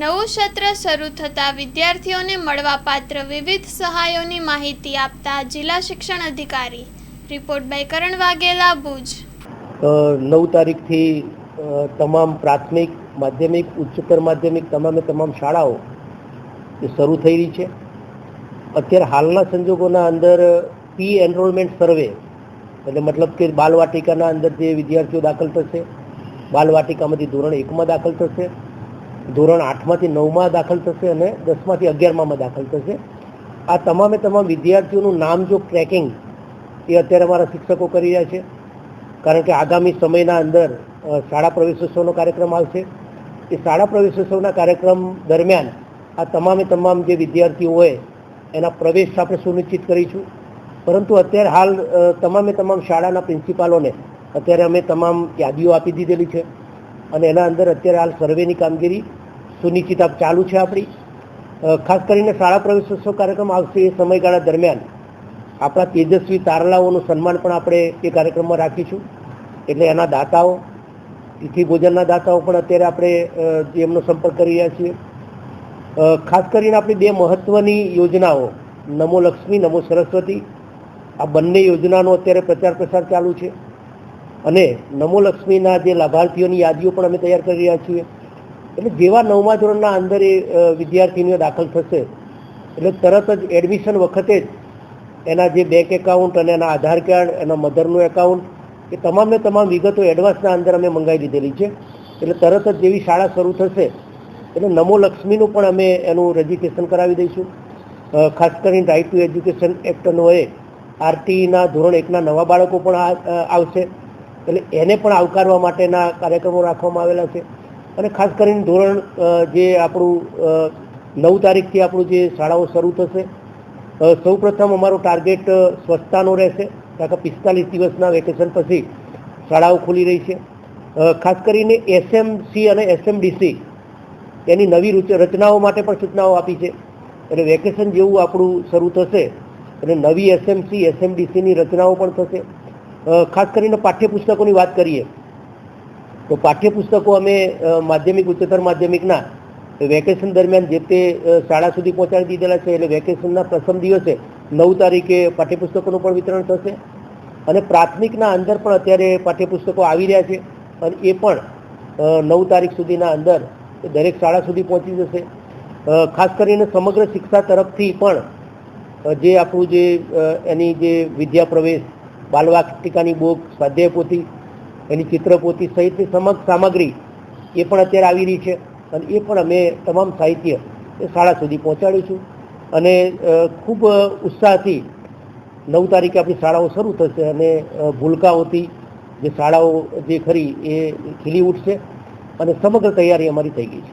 નવું સત્ર શરૂ થતાં વિદ્યાર્થીઓને મળવાપાત્ર વિવિધ સહાયોની માહિતી આપતા જિલ્લા શિક્ષણ અધિકારી. Report by Karan Vaghela, Bhuj. નવ તારીખથી તમામ પ્રાથમિક, માધ્યમિક, ઉચ્ચતર માધ્યમિક તમામે તમામ શાળાઓ એ શરૂ થઈ રહી છે. અત્યારે હાલના સંજોગોના અંદર પી એનરોલમેન્ટ સર્વે, એટલે મતલબ કે બાલવાટિકાના અંદર જે વિદ્યાર્થીઓ દાખલ થશે, બાલવાટિકામાંથી ધોરણ એકમાં દાખલ થશે ધોરણ આઠમાંથી નવમાં દાખલ થશે અને દસમાંથી અગિયારમાં દાખલ થશે. આ તમામે તમામ વિદ્યાર્થીઓનું નામ જો ટ્રેકિંગ એ અત્યારે અમારા શિક્ષકો કરી રહ્યા છે. કારણ કે આગામી સમયના અંદર શાળા પ્રવેશોત્સવનો કાર્યક્રમ આવશે. એ શાળા પ્રવેશોત્સવના કાર્યક્રમ દરમિયાન આ તમામે તમામ જે વિદ્યાર્થીઓ હોય, એના પ્રવેશ આપણે સુનિશ્ચિત કરીશું. પરંતુ અત્યારે હાલ તમામે તમામ શાળાના પ્રિન્સિપાલોને અત્યારે અમે તમામ યાદીઓ આપી દીધેલી છે. અને એના અંદર અત્યારે હાલ સર્વેની કામગીરી સુનિશ્ચિત આપ ચાલુ છે આપણી. ખાસ કરીને શાળા પ્રવેશોત્સવ કાર્યક્રમ આવશે એ સમયગાળા દરમિયાન આપણા તેજસ્વી તારલાઓનું સન્માન પણ આપણે એ કાર્યક્રમમાં રાખીશું. એટલે એના દાતાઓ, તિથિ ભોજનના દાતાઓ પણ અત્યારે આપણે એમનો સંપર્ક કરી રહ્યા છીએ. ખાસ કરીને આપણી બે મહત્વની યોજનાઓ, નમો લક્ષ્મી, નમો સરસ્વતી, આ બંને યોજનાનો અત્યારે પ્રચાર પ્રસાર ચાલુ છે. અને નમો લક્ષ્મીના જે લાભાર્થીઓની યાદીઓ પણ અમે તૈયાર કરી રહ્યા છીએ. એટલે જેવા નવમા ધોરણના અંદર એ વિદ્યાર્થીનીઓ દાખલ થશે, એટલે તરત જ એડમિશન વખતે જ એના જે બેંક એકાઉન્ટ અને એના આધાર કાર્ડ, એના મધરનું એકાઉન્ટ, એ તમામે તમામ વિગતો એડવાન્સના અંદર અમે મંગાવી દીધેલી છે. એટલે તરત જ જેવી શાળા શરૂ થશે, એટલે નમો લક્ષ્મીનું પણ અમે એનું રજીસ્ટ્રેશન કરાવી દઈશું. ખાસ કરીને રાઇટ ટુ એજ્યુકેશન એક્ટ અન્વયે આરટીઈના ધોરણ એકના નવા બાળકો પણ આવશે. એટલે એને પણ આવકારવા માટેના કાર્યક્રમો રાખવામાં આવેલા છે. અને ખાસ કરીને ધોરણ જે આપણું નવ તારીખથી આપણું જે શાળાઓ શરૂ થશે સૌ પ્રથમ અમારો ટાર્ગેટ સ્વચ્છતાનો રહેશે, કારણ કે પિસ્તાલીસ દિવસના વેકેશન પછી શાળાઓ ખુલી રહી છે. ખાસ કરીને એસએમસી અને એસએમડીસી એની નવી રૂચ- રચનાઓ માટે પણ સૂચનાઓ આપી છે. એટલે વેકેશન જેવું આપણું શરૂ થશે એટલે નવી એસએમસી, એસએમડીસીની રચનાઓ પણ થશે. ખાસ કરીને પાઠ્યપુસ્તકોની વાત કરીએ, તો પાઠ્યપુસ્તકો અમે માધ્યમિક, ઉચ્ચતર માધ્યમિકના વેકેશન દરમિયાન જે તે શાળા સુધી પહોંચાડી દીધેલા છે. એટલે વેકેશનના પ્રથમ દિવસે નવ તારીખે પાઠ્યપુસ્તકોનું પણ વિતરણ થશે અને પ્રાથમિકના અંદર પણ અત્યારે પાઠ્યપુસ્તકો આવી રહ્યા છે અને એ પણ નવ તારીખ સુધીના અંદર દરેક શાળા સુધી પહોંચી જશે. ખાસ કરીને સમગ્ર શિક્ષા તરફથી પણ જે આપણું જે એની જે વિદ્યા પ્રવેશ બાલવાટિકાની બુક સ્વાધ્યાય પોથી એની ચિત્રપોથી સહિતની સમગ્ર સામગ્રી એ પણ અત્યારે આવી રહી છે. અને એ પણ અમે તમામ સાહિત્ય એ શાળા સુધી પહોંચાડીશું અને ખૂબ ઉત્સાહથી નવ તારીખે આપણી શાળાઓ શરૂ થશે અને ભૂલકાઓથી જે શાળાઓ જે ખરી એ ખીલી ઉઠશે. અને સમગ્ર તૈયારી અમારી થઈ ગઈ છે.